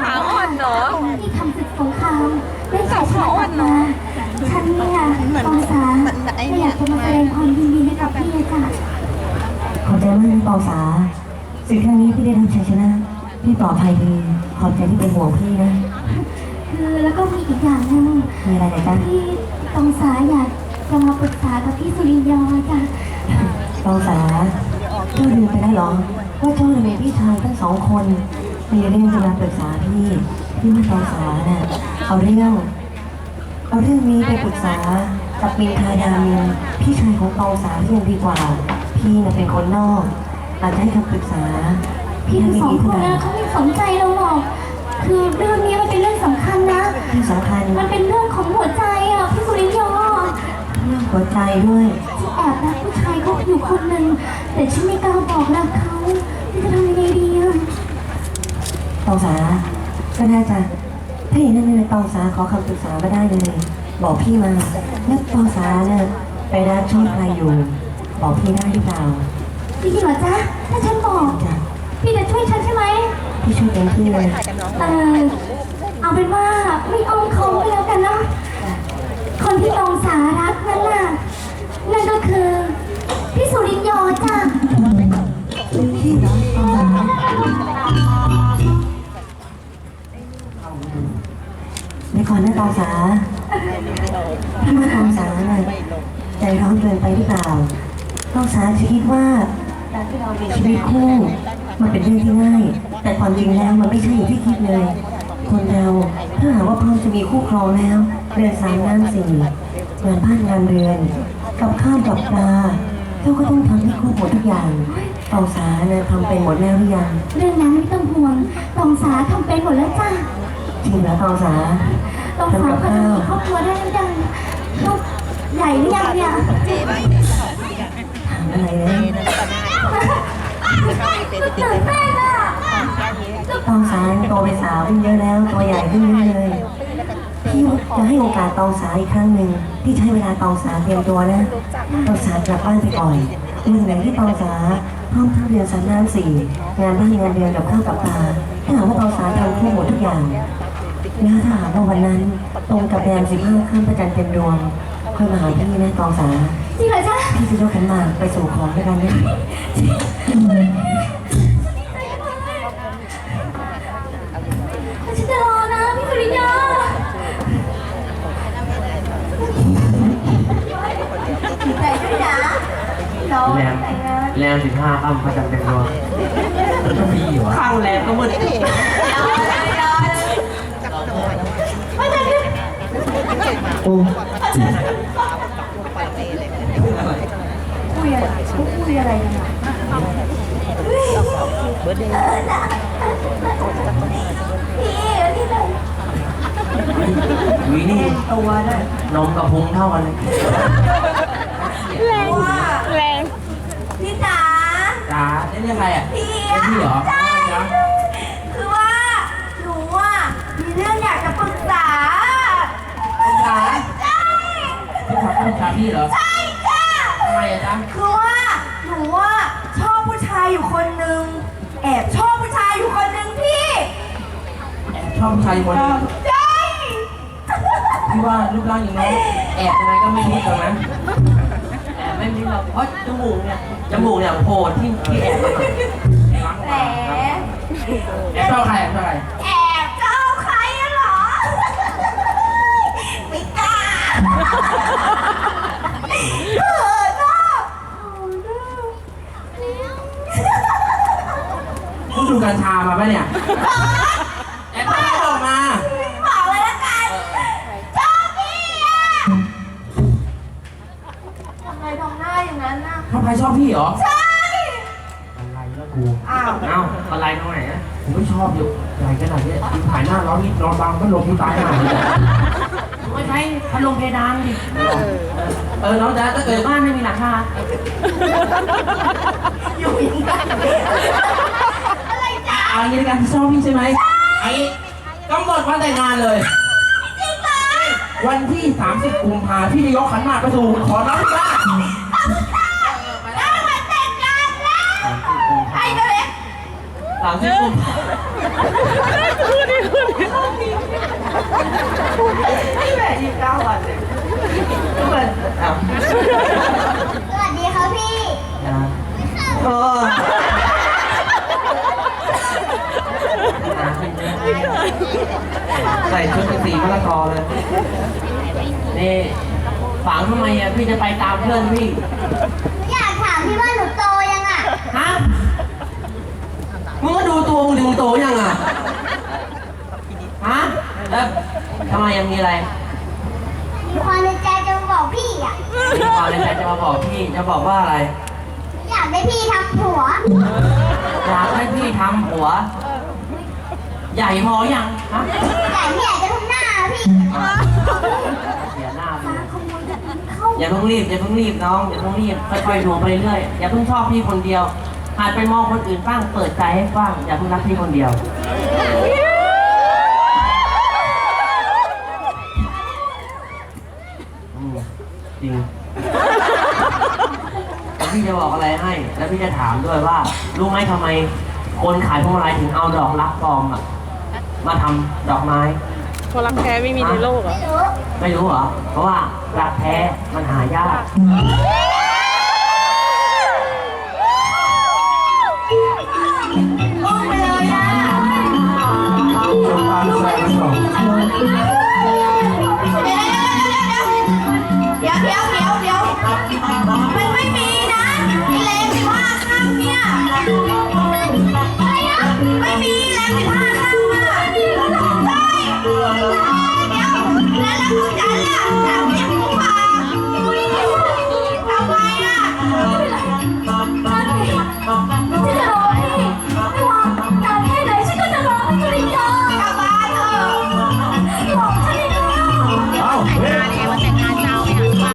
ขาอ่อนเนาะที่ทำศึกสงครามได้ชัยชนะกลับมาฉันเนี่ยตองสาไม่อยากจะมาแสดงความยินดีให้กับพี่อาจารย์ขอบใจมากนะปองสาสิ่งครั้งนี้พี่ได้ทำชัยชนะ พี่ปลอดภัยดี ขอบใจที่เป็นห่วงพี่นะ คือแล้วก็มีอีกอย่างหนึงมีอะไรไหนจ๊ะที่ตองสาอยากจะมาปรึกษากับพี่สุริยอจ้ะ ปองสา เจ้าลืมไปแล้หรอว่าเจ้ามีพี่ชายทั้งสองคนมีเรื่องจะมาปรึกษาพี่พี่ว่าปองสาน่ะเอาเรื่อง เอาเรื่องนี้ไปปรึกษากับมินทาดามินพี่ชายของปองสาที่ยังดีกว่า พี่น่ะเป็นคนนอกอาจจะให้คำปรึกษา พี่พี่ทั้งไม่สองดีคเท่านไหร่นะเขาไม่สนใจเราหรอก คือเรื่องนี้มันเป็นเรื่องสำคัญนะ ที่สำคัญมันเป็นเรื่องของหัวใจอะพี่สุริยอ เรื่องหัวใจด้วย แอบรักผู้ชายเขาอยู่คนหนึ่งแต่ฉันไม่กล้าบอกรักเขาพี่จะทำยังไงดีอะตองสาก็น่าจะถ้าอย่างนั้นเลยตองสาขอคำปรึกษามาได้เลย บอกพี่มาแล้วตองสาเนี่ยไปรักชอบใครอยู่ บอกพี่ได้หรือเปล่าจริงเหรอจ๊ะถ้าฉันบอกจ้ะพี่จะช่วยฉันใช่ไหมพี่ช่วยเต็มที่เลยเออเอาเป็นว่าไม่อ้อมค้อมก็แล้วกันเนาะคนที่ตองสารักนั่นน่ะ อนนะตองสาพี่ว่าตองสาน่ะใจร้อนเกินไปหรือเปล่าตองสาจะคิดว่าการที่เรามีชีวิตคู่มันเป็นเรื่องที่ง่าย แต่ความจริงแล้วมันไม่ใช่อย่างที่คิดเลย คนเราถ้าหากว่าพร้อมจะมีคู่ครองแล้วเรือนสามน้ำสี่งานบ้านงานเรือนกับข้าวกับปลาเจ้าก็ต้องทำให้ครบหมดทุกอย่างตองสาเนี่ยทำเป็นหมดแล้วหรือยังเรื่องนั้นไม่ต้องห่วงตองสาทำเป็นหมดแล้วจ้ะจริงเหรอตองสา ตองสาก็จะมีครอบครัวได้หรือยังครอบใหญ่หรือยังเนี่ยถามอะไรเลยตื่นเต้นอะตองสาโตเป็นสาวขึ้นเยอะแล้วตัวใหญ่ขึ้นเยอะเลยพี่จะให้โอกาสตองสาอีกครั้งหนึ่งพี่ใช้เวลาตองสาเตรียมตัวนะตองสากลับบ้านไปก่อนเรื่องไหนที่ตองสาพร้อมทั้งเรียนสามน้ำสี่งานบ้านงานเรือนกับข้าวกับปลาถ้าหากว่าตองสาทำครบหมดทุกอย่าง แล้วถ้าหากว่าวันนั้นตรงกับแรมสิบห้าข้ามประจันทร์เต็มดวงค่อยมาหาพี่นะตองสาจริงเหรอจ๊ะพี่จะยกขันหมากไปสู่ขอด้วยกันนะฉันจะรอนะพี่สุริยาใจด้วยนะน้องแรมแต่งงานแรมสิบห้าค่ำพระจันทร์เต็มดวงก็มีอยู่ข้างแรมก็มืด โอ้คุยอะไรเขาคุยอะไรกันอะพี่นี่เลยวีนี่ตัวได้นมกับพุงเท่ากันเลยแรงแรงพี่จ๋าจ้าเล่นยังไงอะพี่พี่เหรอใช่ จ้า คือว่าหนูอะมีเรื่องอยากจะปรึกษา จ้า ใช่ พี่ ขับพี่ขับพี่เหรอใช่จ้ะทำไมอะจ้าคือว่าหนูอะชอบผู้ชายอยู่คนนึง แอบชอบผู้ชายอยู่คนนึงพี่แอบชอบผู้ชายคนนึงใช่พี่ว่ารูปร่างอย่างน้องแอบยังไงก็ไม่มิดหรอกนะแอบไม่มิดหรอกเพราะจมูกเนี่ยจมูกเนี่ยโผล่ที่ที่แอบมาแหมแอบชอบใครแอบชอบใคร แอบชอบใครอะเหรอ ไม่กล้าเออเนาะ มึงดูกัญชามาปะเนี่ย แอบไม่ออกมา บอกเลยละกันชอบพี่อะทำไมทำหน้าอย่างนั้นน่ะทำไมชอบพี่เหรอ ใช่อะไรแล้วกู อ้าวเอ้าอะไรตรงไหนอะผมไม่ชอบอยู่อะไรขนาดนี้ถ่ายหน้าร้อนนิดนอนบางก็ลงที่ตายขนาไม่ใช่พัดลมเพดานดิ เออน้องจ๊ะถ้าเกิดบ้านไม่มีหลังคาอยู่อย่างนั้น อะไรจ๊ะเอางี้ในการที่ชอบพี่ใช่ไหมไอ้กำหนดวันแต่งงานเลย จริงเหรอวันที่ 30 กุมภาพี่จะยกขันหมากไปสู่ขอน้องที่บ้านได้มาแต่งงานแล้วเอหลังที่กุมแม่ยี่สิบเก้าวันเลยทุกคนอ้าวสวัสดีครับพี่นะเออใส่ ชุดเป็นสีมะละกอเลยนี่ฝังทำไมอะพี่จะไปตามเพื่อนพี่อยากถามพี่ว่าหนูโตยังอะฮะมึงก็ดูตัวมึงดิมึงโตยังอะฮะแล้วทำไมยังมีอะไรมีความในใจจะมาบอกพี่อะมีความในใจจะมาบอกพี่จะบอกว่าอะไร อยากได้พี่ทำผัวอยากให้พี่ทำหัว ใหญ่พอยังฮะอยากพี่อยากจะทำหน้าพี่เสียหน้าไปตาเลยขโมยแบบนี้เข้าอย่าเพิ่งรีบอย่าเพิ่งรีบน้องอย่าเพิ่งรีบค่อยๆดูไปเรื่อยอย่าเพิ่งชอบพี่คนเดียวหันไปมองคนอื่นบ้างเปิดใจให้กว้างอย่าเพิ่งรักพี่คนเดียวอืมจริงแล้วพี่จะบอกอะไรให้ แล้วพี่จะถามด้วยว่า รู้ไหมทำไมคนขายพวงมาลัยถึงเอาดอกรักปลอมอะ มาทำดอกไม้คนรักแท้ไม่มีในโลกเหรอไม่รู้ไม่รู้เหรอ เพราะว่ารักแท้มันหายาก